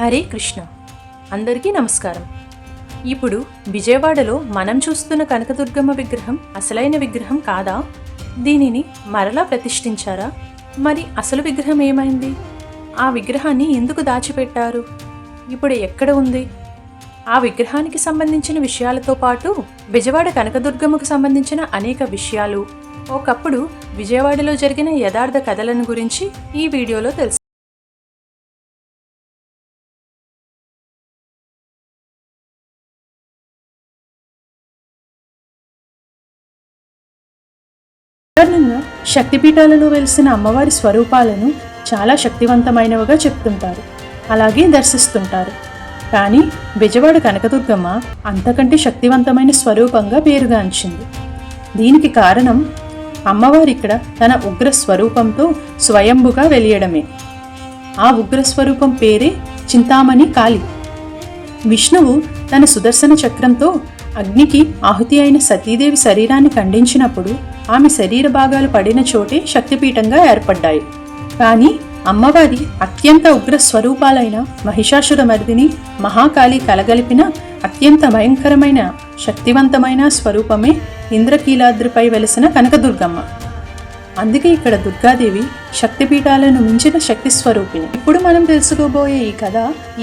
హరే కృష్ణ. అందరికీ నమస్కారం. ఇప్పుడు విజయవాడలో మనం చూస్తున్న కనకదుర్గమ్మ విగ్రహం అసలైన విగ్రహం కాదా? దీనిని మరలా ప్రతిష్ఠించారా? మరి అసలు విగ్రహం ఏమైంది? ఆ విగ్రహాన్ని ఎందుకు దాచిపెట్టారు? ఇప్పుడు ఎక్కడ ఉంది? ఆ విగ్రహానికి సంబంధించిన విషయాలతో పాటు విజయవాడ కనకదుర్గమ్మకు సంబంధించిన అనేక విషయాలు. ఒకప్పుడు విజయవాడలో జరిగిన యథార్థ కథలను గురించి ఈ వీడియోలో తెలుసు. సాధారణంగా శక్తిపీఠాలలో వెలిసిన అమ్మవారి స్వరూపాలను చాలా శక్తివంతమైనవిగా చెప్తుంటారు. అలాగే దర్శిస్తుంటారు. కానీ బెజవాడ కనకదుర్గమ్మ అంతకంటే శక్తివంతమైన స్వరూపంగా పేరుగాంచింది. దీనికి కారణం అమ్మవారి ఇక్కడ తన ఉగ్ర స్వరూపంతో స్వయంభుగా వెలియడమే. ఆ ఉగ్ర స్వరూపం పేరే చింతామణి కాళి. విష్ణువు తన సుదర్శన చక్రంతో అగ్నికి ఆహుతి అయిన సతీదేవి శరీరాన్ని ఖండించినప్పుడు ఆమె శరీర భాగాలు పడిన చోటే శక్తిపీఠంగా ఏర్పడ్డాయి. కానీ అమ్మవారి అత్యంత ఉగ్ర స్వరూపాలైన మహిషాసుర మర్దిని మహాకాళి కలగలిపిన అత్యంత భయంకరమైన శక్తివంతమైన స్వరూపమే ఇంద్రకీలాద్రిపై వెలసిన కనకదుర్గమ్మ. అందుకే ఇక్కడ దుర్గాదేవి శక్తిపీఠాలను మించిన శక్తి స్వరూపిణి. ఇప్పుడు మనం తెలుసుకోబోయే ఈ కథ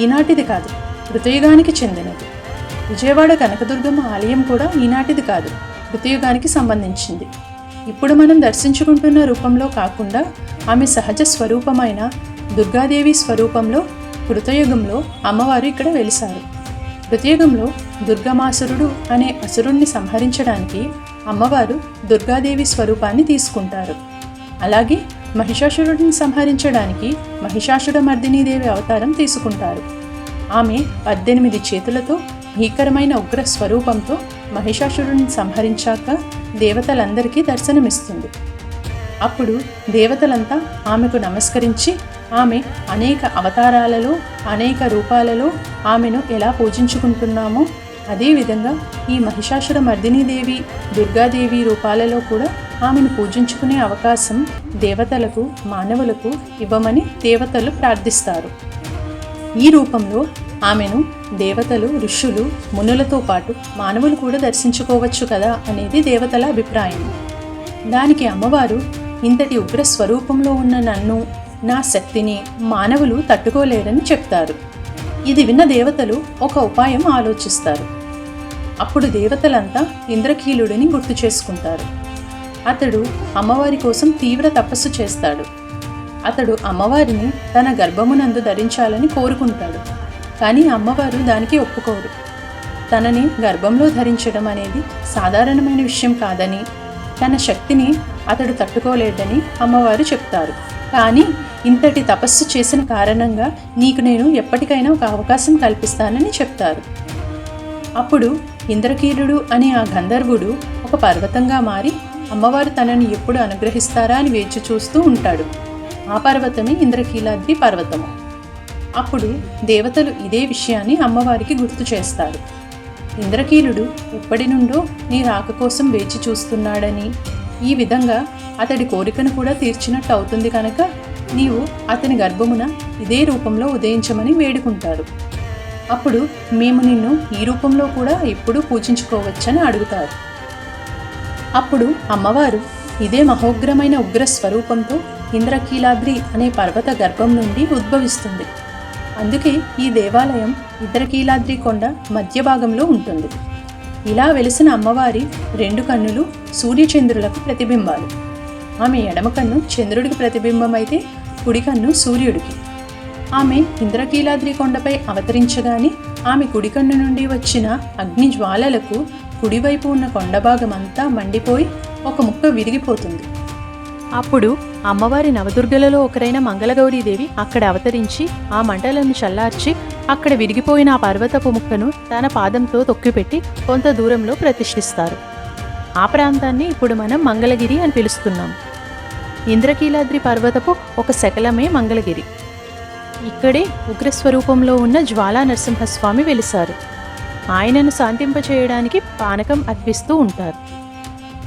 ఈనాటిది కాదు కృతయుగానికి చెందినది. విజయవాడ కనకదుర్గమ్మ ఆలయం కూడా ఈనాటిది కాదు కృతయుగానికి సంబంధించింది. ఇప్పుడు మనం దర్శించుకుంటున్న రూపంలో కాకుండా ఆమె సహజ స్వరూపమైన దుర్గాదేవి స్వరూపంలో కృతయుగంలో అమ్మవారు ఇక్కడ వెలిశారు కృతయుగంలో దుర్గమాసురుడు అనే అసురుణ్ణి సంహరించడానికి అమ్మవారు దుర్గాదేవి స్వరూపాన్ని తీసుకుంటారు. అలాగే మహిషాసురుడిని సంహరించడానికి మహిషాసుర మర్దినీదేవి అవతారం తీసుకుంటారు. ఆమె పద్దెనిమిది చేతులతో భీకరమైన ఉగ్ర స్వరూపంతో మహిషాసురుడిని సంహరించాక దేవతలందరికీ దర్శనమిస్తుంది. అప్పుడు దేవతలంతా ఆమెకు నమస్కరించి ఆమె అనేక అవతారాలలో అనేక రూపాలలో ఆమెను ఎలా పూజించుకుంటున్నామో అదేవిధంగా ఈ మహిషాసుర మర్దినీదేవి దుర్గాదేవి రూపాలలో కూడా ఆమెను పూజించుకునే అవకాశం దేవతలకు మానవులకు ఇవ్వమని దేవతలు ప్రార్థిస్తారు. ఈ రూపంలో ఆమెను దేవతలు ఋషులు మునులతో పాటు మానవులు కూడా దర్శించుకోవచ్చు కదా అనేది దేవతల అభిప్రాయం. దానికి అమ్మవారు ఇంతటి ఉగ్ర స్వరూపంలో ఉన్న నన్ను నా శక్తిని మానవులు తట్టుకోలేరని చెప్తారు. ఇది విన్న దేవతలు ఒక ఉపాయం ఆలోచిస్తారు. అప్పుడు దేవతలంతా ఇంద్రకీలుడిని గుర్తు చేసుకుంటారు. అతడు అమ్మవారి కోసం తీవ్ర తపస్సు చేస్తాడు. అతడు అమ్మవారిని తన గర్భమునందు ధరించాలని కోరుకుంటాడు. కానీ అమ్మవారు దానికి ఒప్పుకోరు. తనని గర్భంలో ధరించడం అనేది సాధారణమైన విషయం కాదని తన శక్తిని అతడు తట్టుకోలేడని అమ్మవారు చెప్తారు. కానీ ఇంతటి తపస్సు చేసిన కారణంగా నీకు నేను ఎప్పటికైనా ఒక అవకాశం కల్పిస్తానని చెప్తారు. అప్పుడు ఇంద్రకీలుడు అనే ఆ గంధర్వుడు ఒక పర్వతంగా మారి అమ్మవారు తనని ఎప్పుడు అనుగ్రహిస్తారా అని వేచి చూస్తూ ఉంటాడు. ఆ పర్వతమే ఇంద్రకీలాద్రి పర్వతము. అప్పుడు దేవతలు ఇదే విషయాన్ని అమ్మవారికి గుర్తు చేస్తారు. ఇంద్రకీలుడు ఎప్పటి నుండో నీ రాక కోసం వేచి చూస్తున్నాడని ఈ విధంగా అతడి కోరికను కూడా తీర్చినట్టు అవుతుంది కనుక నీవు అతని గర్భమున ఇదే రూపంలో ఉదయించమని వేడుకుంటారు. అప్పుడు మేము నిన్ను ఈ రూపంలో కూడా ఎప్పుడూ పూజించుకోవచ్చని అడుగుతారు. అప్పుడు అమ్మవారు ఇదే మహోగ్రమైన ఉగ్ర స్వరూపంతో ఇంద్రకీలాద్రి అనే పర్వత గర్భం నుండి ఉద్భవిస్తుంది. అందుకే ఈ దేవాలయం ఇద్దరకీలాద్రి కొండ మధ్య భాగంలో ఉంటుంది. ఇలా వెలిసిన అమ్మవారి రెండు కన్నులు సూర్యచంద్రులకు ప్రతిబింబాలు. ఆమె ఎడమ కన్ను చంద్రుడికి ప్రతిబింబం అయితే కుడి కన్ను సూర్యుడికి. ఆమె ఇంద్రకీలాద్రి కొండపై అవతరించగానే ఆమె కుడి కన్ను నుండి వచ్చిన అగ్ని జ్వాలలకు కుడివైపు ఉన్న కొండ భాగం అంతా మండిపోయి ఒక ముక్క విరిగిపోతుంది. అప్పుడు అమ్మవారి నవదుర్గలలో ఒకరైన మంగళగౌరీదేవి అక్కడ అవతరించి ఆ మంటలను చల్లార్చి అక్కడ విరిగిపోయిన ఆ పర్వతపు ముక్కను తన పాదంతో తొక్కిపెట్టి కొంత దూరంలో ప్రతిష్ఠిస్తారు. ఆ ప్రాంతాన్ని ఇప్పుడు మనం మంగళగిరి అని పిలుస్తున్నాం. ఇంద్రకీలాద్రి పర్వతపు ఒక శకలమే మంగళగిరి. ఇక్కడే ఉగ్రస్వరూపంలో ఉన్న జ్వాలా నరసింహస్వామి వెలిశారు ఆయనను శాంతింపచేయడానికి పానకం అర్పిస్తూ ఉంటారు.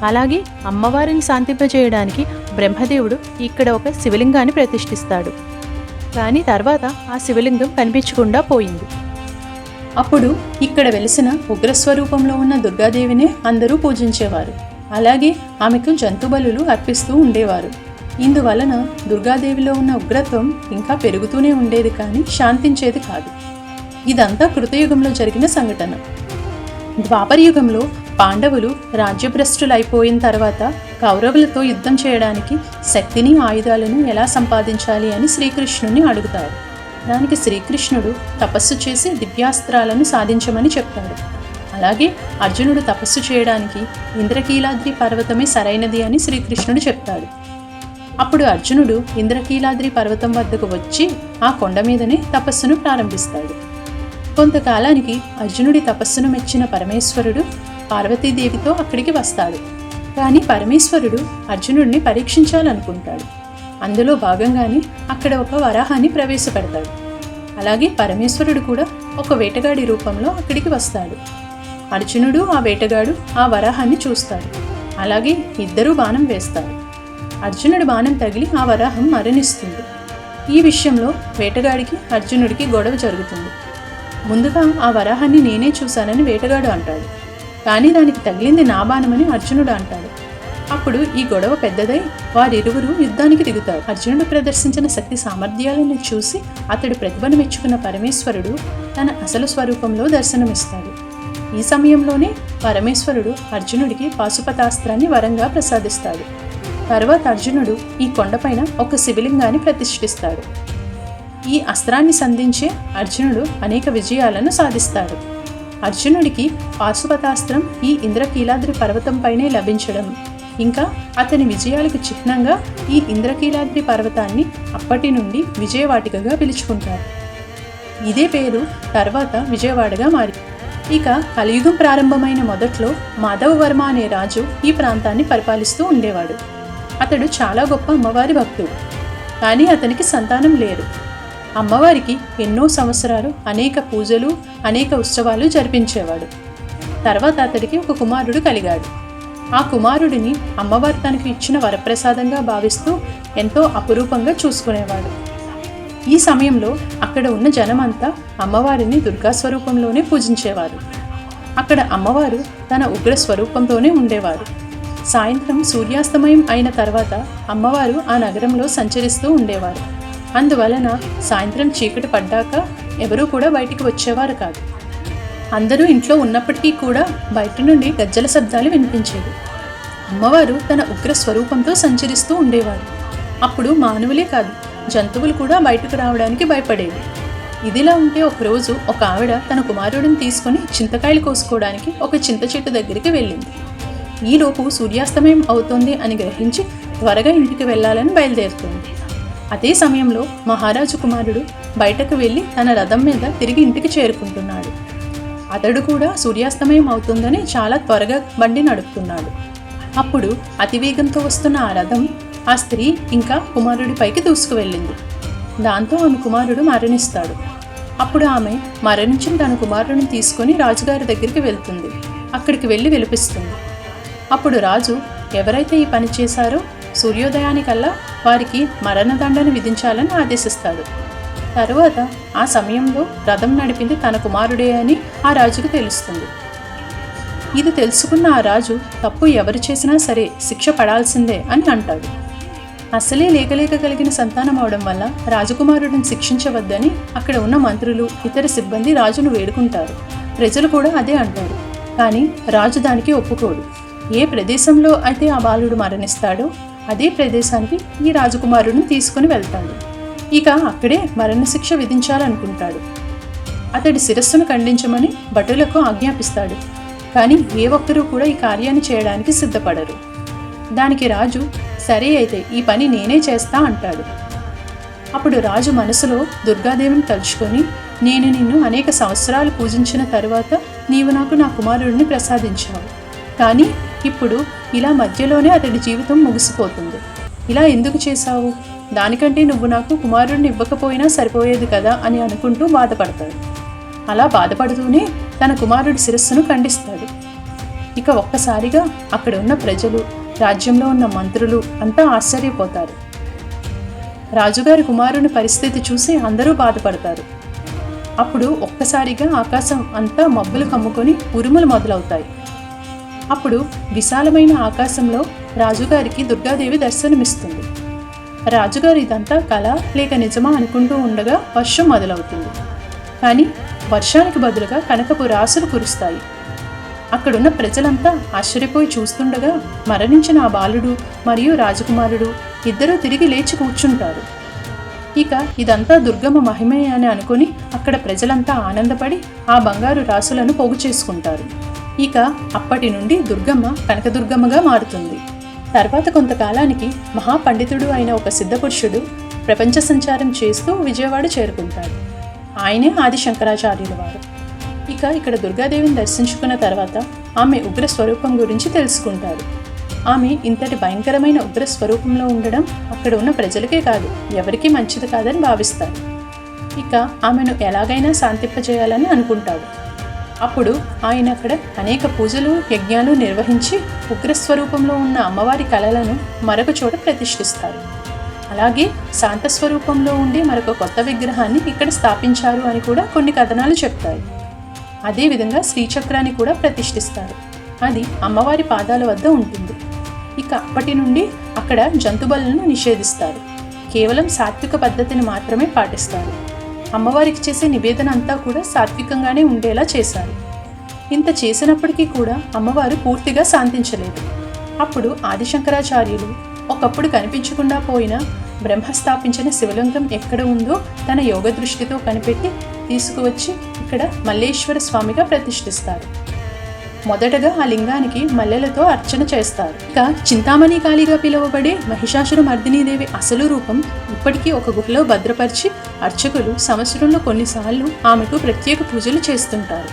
అలాగే అమ్మవారిని శాంతింపచేయడానికి బ్రహ్మదేవుడు ఇక్కడ ఒక శివలింగాన్ని ప్రతిష్ఠిస్తాడు. కానీ తర్వాత ఆ శివలింగం కనిపించకుండా పోయింది. అప్పుడు ఇక్కడ వెలిసిన ఉగ్రస్వరూపంలో ఉన్న దుర్గాదేవినే అందరూ పూజించేవారు. అలాగే ఆమెకు జంతుబలులు అర్పిస్తూ ఉండేవారు. ఇందువలన దుర్గాదేవిలో ఉన్న ఉగ్రత్వం ఇంకా పెరుగుతూనే ఉండేది కానీ శాంతించేది కాదు. ఇదంతా కృతయుగంలో జరిగిన సంఘటన. ద్వాపరయుగంలో పాండవులు రాజ్యభ్రష్టులైపోయిన తర్వాత కౌరవులతో యుద్ధం చేయడానికి శక్తిని ఆయుధాలను ఎలా సంపాదించాలి అని శ్రీకృష్ణుని అడుగుతారు. దానికి శ్రీకృష్ణుడు తపస్సు చేసి దివ్యాస్త్రాలను సాధించమని చెప్తాడు. అలాగే అర్జునుడు తపస్సు చేయడానికి ఇంద్రకీలాద్రి పర్వతమే సరైనది అని శ్రీకృష్ణుడు చెప్తాడు. అప్పుడు అర్జునుడు ఇంద్రకీలాద్రి పర్వతం వద్దకు వచ్చి ఆ కొండ మీదనే తపస్సును ప్రారంభిస్తాడు. కొంతకాలానికి అర్జునుడి తపస్సును మెచ్చిన పరమేశ్వరుడు పార్వతీదేవితో అక్కడికి వస్తాడు. కానీ పరమేశ్వరుడు అర్జునుడిని పరీక్షించాలనుకుంటాడు. అందులో భాగంగానే అక్కడ ఒక వరాహాన్ని ప్రవేశపెడతాడు. అలాగే పరమేశ్వరుడు కూడా ఒక వేటగాడి రూపంలో అక్కడికి వస్తాడు. అర్జునుడు ఆ వేటగాడు ఆ వరాహాన్ని చూస్తాడు. అలాగే ఇద్దరూ బాణం వేస్తారు. అర్జునుడి బాణం తగిలి ఆ వరాహం మరణిస్తుంది. ఈ విషయంలో వేటగాడికి అర్జునుడికి గొడవ జరుగుతుంది. ముందుగా ఆ వరాహాన్ని నేనే చూశానని వేటగాడు అంటాడు. కానీ దానికి తగిలింది నా బాణమని అర్జునుడు అంటాడు. అప్పుడు ఈ గొడవ పెద్దదై వారిరువురు యుద్ధానికి దిగుతారు. అర్జునుడు ప్రదర్శించిన శక్తి సామర్థ్యాలను చూసి అతడు ప్రతిభను మెచ్చుకున్న పరమేశ్వరుడు తన అసలు స్వరూపంలో దర్శనమిస్తాడు. ఈ సమయంలోనే పరమేశ్వరుడు అర్జునుడికి పాశుపతాస్త్రాన్ని వరంగా ప్రసాదిస్తాడు. తర్వాత అర్జునుడు ఈ కొండపైన ఒక శివలింగాన్ని ప్రతిష్ఠిస్తాడు. ఈ అస్త్రాన్ని సంధించే అర్జునుడు అనేక విజయాలను సాధిస్తాడు. అర్జునుడికి పాశుపతాస్త్రం ఈ ఇంద్రకీలాద్రి పర్వతంపైనే లభించడం. ఇంకా అతని విజయాలకు చిహ్నంగా ఈ ఇంద్రకీలాద్రి పర్వతాన్ని అప్పటి నుండి విజయవాటికగా పిలుచుకుంటారు. ఇదే పేరు తర్వాత విజయవాడగా మారి ఇక కలియుగం ప్రారంభమైన మొదట్లో మాధవవర్మ అనే రాజు ఈ ప్రాంతాన్ని పరిపాలిస్తూ ఉండేవాడు. అతడు చాలా గొప్ప అమ్మవారి భక్తుడు. కానీ అతనికి సంతానం లేరు అమ్మవారికి ఎన్నో సంవత్సరాలు అనేక పూజలు అనేక ఉత్సవాలు జరిపించేవాడు. తర్వాత అతడికి ఒక కుమారుడు కలిగాడు. ఆ కుమారుడిని అమ్మవారు తనకు ఇచ్చిన వరప్రసాదంగా భావిస్తూ ఎంతో అపురూపంగా చూసుకునేవాడు. ఈ సమయంలో అక్కడ ఉన్న జనమంతా అమ్మవారిని దుర్గా స్వరూపంలోనే పూజించేవారు. అక్కడ అమ్మవారు తన ఉగ్ర స్వరూపంతోనే ఉండేవారు. సాయంత్రం సూర్యాస్తమయం అయిన తర్వాత అమ్మవారు ఆ నగరంలో సంచరిస్తూ ఉండేవారు. అందువలన సాయంత్రం చీకటి పడ్డాక ఎవరూ కూడా బయటికి వచ్చేవారు కాదు. అందరూ ఇంట్లో ఉన్నప్పటికీ కూడా బయట నుండి గజ్జల శబ్దాలు వినిపించేవి. అమ్మవారు తన ఉగ్ర స్వరూపంతో సంచరిస్తూ ఉండేవారు. అప్పుడు మానవులే కాదు జంతువులు కూడా బయటకు రావడానికి భయపడేవి. ఇదిలా ఉంటే ఒకరోజు ఒక ఆవిడ తన కుమారుడిని తీసుకొని చింతకాయలు కోసుకోవడానికి ఒక చింత చెట్టు దగ్గరికి వెళ్ళింది. ఈలోపు సూర్యాస్తమయం అవుతుంది అని గ్రహించి త్వరగా ఇంటికి వెళ్ళాలని బయలుదేరుతుంది. అదే సమయంలో మహారాజు కుమారుడు బయటకు వెళ్ళి తన రథం మీద తిరిగి ఇంటికి చేరుకుంటున్నాడు. అతడు కూడా సూర్యాస్తమయం అవుతుందని చాలా త్వరగా బండి నడుపుతున్నాడు. అప్పుడు అతివేగంతో వస్తున్న ఆ రథం ఆ స్త్రీ ఇంకా కుమారుడి పైకి దూసుకువెళ్ళింది. దాంతో ఆమె కుమారుడు మరణిస్తాడు. అప్పుడు ఆమె మరణించిన తన కుమారుడిని తీసుకొని రాజుగారి దగ్గరికి వెళ్తుంది. అక్కడికి వెళ్ళి విలిపిస్తుంది. అప్పుడు రాజు ఎవరైతే ఈ పని చేశారో సూర్యోదయానికల్లా వారికి మరణదండను విధించాలని ఆదేశిస్తాడు. తరువాత ఆ సమయంలో రథం నడిపింది తన కుమారుడే అని ఆ రాజుకు తెలుస్తుంది. ఇది తెలుసుకున్న ఆ రాజు తప్పు ఎవరు చేసినా సరే శిక్ష పడాల్సిందే అని అంటాడు. అసలే లేకలేక కలిగిన సంతానం అవడం వల్ల రాజకుమారుడిని శిక్షించవద్దని అక్కడ ఉన్న మంత్రులు ఇతర సిబ్బంది రాజును వేడుకుంటారు. ప్రజలు కూడా అదే అంటారు. కానీ రాజు దానికి ఒప్పుకోడు. ఏ ప్రదేశంలో అయితే ఆ బాలుడు మరణిస్తాడో అదే ప్రదేశానికి ఈ రాజకుమారుడిని తీసుకుని వెళ్తాడు. ఇక అక్కడే మరణశిక్ష విధించాలనుకుంటాడు. అతడి శిరస్సును ఖండించమని భటులకు ఆజ్ఞాపిస్తాడు. కానీ ఏ ఒక్కరూ కూడా ఈ కార్యాన్ని చేయడానికి సిద్ధపడరు. దానికి రాజు సరే అయితే ఈ పని నేనే చేస్తా అంటాడు. అప్పుడు రాజు మనసులో దుర్గాదేవిని తలుచుకొని నేను నిన్ను అనేక సంవత్సరాలు పూజించిన తరువాత నీవు నాకు నా కుమారుడిని ప్రసాదించావు. కానీ ఇప్పుడు ఇలా మధ్యలోనే అతడి జీవితం ముగిసిపోతుంది. ఇలా ఎందుకు చేశావు? దానికంటే నువ్వు నాకు కుమారుడిని ఇవ్వకపోయినా సరిపోయేది కదా అని అనుకుంటూ బాధపడతాడు. అలా బాధపడుతూనే తన కుమారుడి శిరస్సును ఖండిస్తాడు. ఇక ఒక్కసారిగా అక్కడ ఉన్న ప్రజలు రాజ్యంలో ఉన్న మంత్రులు అంతా ఆశ్చర్యపోతారు. రాజుగారి కుమారుని పరిస్థితి చూసి అందరూ బాధపడతారు. అప్పుడు ఒక్కసారిగా ఆకాశం అంతా మబ్బులు కమ్ముకొని ఉరుములు మొదలవుతాయి. అప్పుడు విశాలమైన ఆకాశంలో రాజుగారికి దుర్గాదేవి దర్శనమిస్తుంది. రాజుగారు ఇదంతా కళ లేక నిజమా అనుకుంటూ ఉండగా వర్షం మొదలవుతుంది. కానీ వర్షానికి బదులుగా కనకపు రాసులు కురుస్తాయి. అక్కడున్న ప్రజలంతా ఆశ్చర్యపోయి చూస్తుండగా మరణించిన ఆ బాలుడు మరియు రాజకుమారుడు ఇద్దరూ తిరిగి లేచి కూర్చుంటారు. ఇక ఇదంతా దుర్గమ్మ మహిమే అని అనుకుని అక్కడ ప్రజలంతా ఆనందపడి ఆ బంగారు రాసులను పోగు చేసుకుంటారు. ఇక అప్పటి నుండి దుర్గమ్మ కనకదుర్గమ్మగా మారుతుంది. తర్వాత కొంతకాలానికి మహాపండితుడు అయిన ఒక సిద్ధపురుషుడు ప్రపంచ సంచారం చేస్తూ విజయవాడ చేరుకుంటాడు. ఆయనే ఆది శంకరాచార్యుల వారు. ఇక ఇక్కడ దుర్గాదేవిని దర్శించుకున్న తర్వాత ఆమె ఉగ్ర స్వరూపం గురించి తెలుసుకుంటారు. ఆమె ఇంతటి భయంకరమైన ఉగ్ర స్వరూపంలో ఉండడం అక్కడ ఉన్న ప్రజలకే కాదు ఎవరికీ మంచిది కాదని భావిస్తారు. ఇక ఆమెను ఎలాగైనా శాంతింపజేయాలని అనుకుంటాడు. అప్పుడు ఆయన అక్కడ అనేక పూజలు యజ్ఞాలు నిర్వహించి ఉగ్రస్వరూపంలో ఉన్న అమ్మవారి కళలను మరొక చోట ప్రతిష్ఠిస్తారు. అలాగే శాంత స్వరూపంలో ఉండి మరొక కొత్త విగ్రహాన్ని ఇక్కడ స్థాపించారు అని కూడా కొన్ని కథనాలు చెప్తాయి. అదేవిధంగా శ్రీచక్రాన్ని కూడా ప్రతిష్ఠిస్తారు. అది అమ్మవారి పాదాల వద్ద ఉంటుంది. ఇక అప్పటి నుండి అక్కడ జంతుబలను నిషేధిస్తారు. కేవలం సాత్విక పద్ధతిని మాత్రమే పాటిస్తారు. అమ్మవారికి చేసే నివేదన అంతా కూడా సాత్వికంగానే ఉండేలా చేశారు. ఇంత చేసినప్పటికీ కూడా అమ్మవారు పూర్తిగా శాంతించలేదు. అప్పుడు ఆదిశంకరాచార్యులు ఒకప్పుడు కనిపించకుండా పోయిన బ్రహ్మ స్థాపించిన శివలింగం ఎక్కడ ఉందో తన యోగ దృష్టితో కనిపెట్టి తీసుకువచ్చి ఇక్కడ మల్లేశ్వర స్వామిగా ప్రతిష్ఠిస్తారు. మొదటగా ఆ లింగానికి మల్లెలతో అర్చన చేస్తారు. ఇక చింతామణి కాళిగా పిలువబడే మహిషాసుర మర్దినీదేవి అసలు రూపం ఇప్పటికీ ఒక గుహలో భద్రపరిచి అర్చకులు సంవత్సరంలో కొన్నిసార్లు ఆమెకు ప్రత్యేక పూజలు చేస్తుంటారు.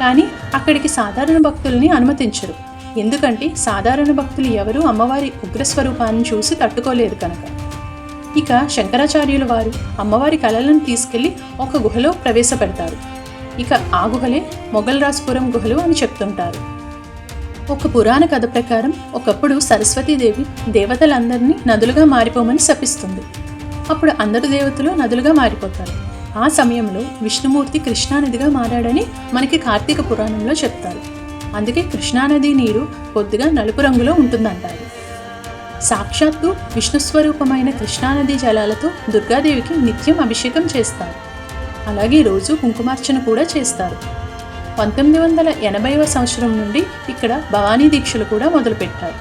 కానీ అక్కడికి సాధారణ భక్తుల్ని అనుమతించరు. ఎందుకంటే సాధారణ భక్తులు ఎవరూ అమ్మవారి ఉగ్రస్వరూపాన్ని చూసి తట్టుకోలేరు కనుక. ఇక శంకరాచార్యుల వారు అమ్మవారి కళలను తీసుకెళ్ళి ఒక గుహలో ప్రవేశపెడతారు. ఇక ఆ గుహలే మొఘల్రాజ్పురం గుహలు అని చెప్తుంటారు. ఒక పురాణ కథ ప్రకారం ఒకప్పుడు సరస్వతీదేవి దేవతలందరినీ నదులుగా మారిపోమని శపిస్తుంది. అప్పుడు అందరు దేవతలు నదులుగా మారిపోతారు. ఆ సమయంలో విష్ణుమూర్తి కృష్ణానదిగా మారాడని మనకి కార్తీక పురాణంలో చెప్తారు. అందుకే కృష్ణానది నీరు కొద్దిగా నలుపు రంగులో ఉంటుందంటారు. సాక్షాత్తు విష్ణు స్వరూపమైన కృష్ణానది జలాలతో దుర్గాదేవికి నిత్యం అభిషేకం చేస్తారు. అలాగే రోజు కుంకుమార్చన కూడా చేస్తారు. పంతొమ్మిది వందల ఎనభైవ సంవత్సరం నుండి ఇక్కడ భవానీ దీక్షలు కూడా మొదలుపెట్టారు.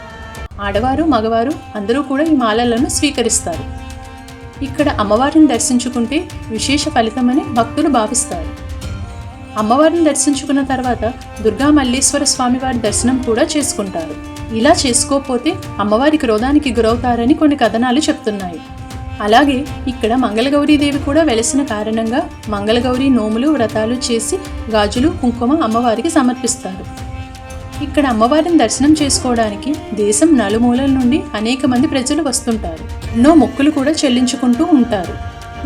ఆడవారు మగవారు అందరూ కూడా ఈ మాలలను స్వీకరిస్తారు. ఇక్కడ అమ్మవారిని దర్శించుకుంటే విశేష ఫలితమని భక్తులు భావిస్తారు. అమ్మవారిని దర్శించుకున్న తర్వాత దుర్గా మల్లేశ్వర స్వామివారి దర్శనం కూడా చేసుకుంటారు. ఇలా చేసుకోకపోతే అమ్మవారి క్రోధానికి గురవుతారని కొన్ని కథనాలు చెప్తున్నాయి. అలాగే ఇక్కడ మంగళగౌరీదేవి కూడా వెలసిన కారణంగా మంగళగౌరి నోములు వ్రతాలు చేసి గాజులు కుంకుమ అమ్మవారికి సమర్పిస్తారు. ఇక్కడ అమ్మవారిని దర్శనం చేసుకోవడానికి దేశం నలుమూలల నుండి అనేక మంది ప్రజలు వస్తుంటారు. ఎన్నో మొక్కులు కూడా చెల్లించుకుంటూ ఉంటారు.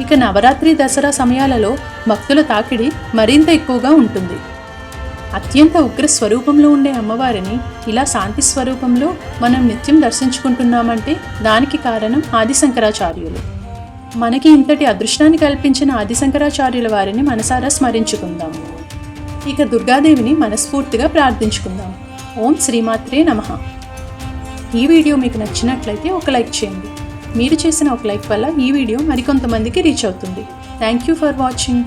ఇక నవరాత్రి దసరా సమయాలలో భక్తుల తాకిడి మరింత ఎక్కువగా ఉంటుంది. అత్యంత ఉగ్ర స్వరూపంలో ఉండే అమ్మవారిని ఇలా శాంతి స్వరూపంలో మనం నిత్యం దర్శించుకుంటున్నామంటే దానికి కారణం ఆదిశంకరాచార్యులు. మనకి ఇంతటి అదృష్టాన్ని కల్పించిన ఆదిశంకరాచార్యుల వారిని మనసారా స్మరించుకుందాం. ఇక దుర్గాదేవిని మనస్ఫూర్తిగా ప్రార్థించుకుందాం. ఓం శ్రీమాత్రే నమ. ఈ వీడియో మీకు నచ్చినట్లయితే ఒక లైక్ చేయండి. మీరు చేసిన ఒక లైక్ వల్ల ఈ వీడియో మరికొంతమందికి రీచ్ అవుతుంది. Thank you for watching.